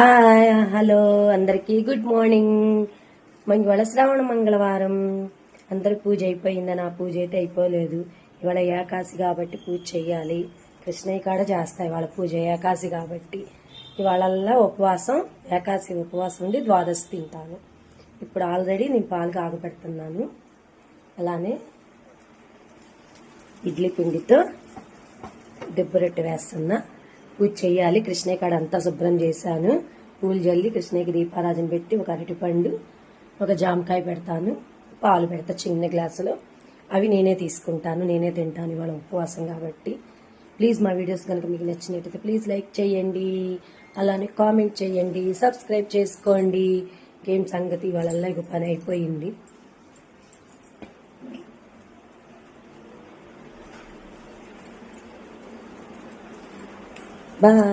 Hi hello అందరికీ good morning. మన ఇవాళ శ్రావణ మంగళవారం. అందరి పూజ అయిపోయింది? నా పూజ అయితే అయిపోలేదు. ఇవాళ ఏకాశి కాబట్టి పూజ చేయాలి. కృష్ణయ్య కాడ చేస్తా ఇవాళ పూజ ఏకాశి కాబట్టి. ఇవాళల్లా ఉపవాసం ఏకాశి ఉపవాసం ఉండి ద్వాదశి తింటాను. ఇప్పుడు ఆల్రెడీ నేను పాలు కాగపెడుతున్నాను అలానే ఇడ్లీ పిండితో దిబ్బరొట్టు వేస్తున్నా. పూజ చేయాలి. కృష్ణయ్య కాడ అంతా శుభ్రం చేశాను. పూలు జల్లి కృష్ణయ్యకి దీపారాజన పెట్టి ఒక అరటిపండు ఒక జామకాయ పెడతాను. పాలు పెడతా చిన్న గ్లాసులో. అవి నేనే తీసుకుంటాను. నేనే తింటాను ఇవాళ ఉపవాసం కాబట్టి. ప్లీజ్ మా వీడియోస్ కనుక మీకు నచ్చినట్టయితే ప్లీజ్ లైక్ చేయండి. అలానే కామెంట్ చేయండి. సబ్స్క్రైబ్ చేసుకోండి. గేమ్ సంగతి? వాళ్ళ ఇక పని అయిపోయింది. Bye.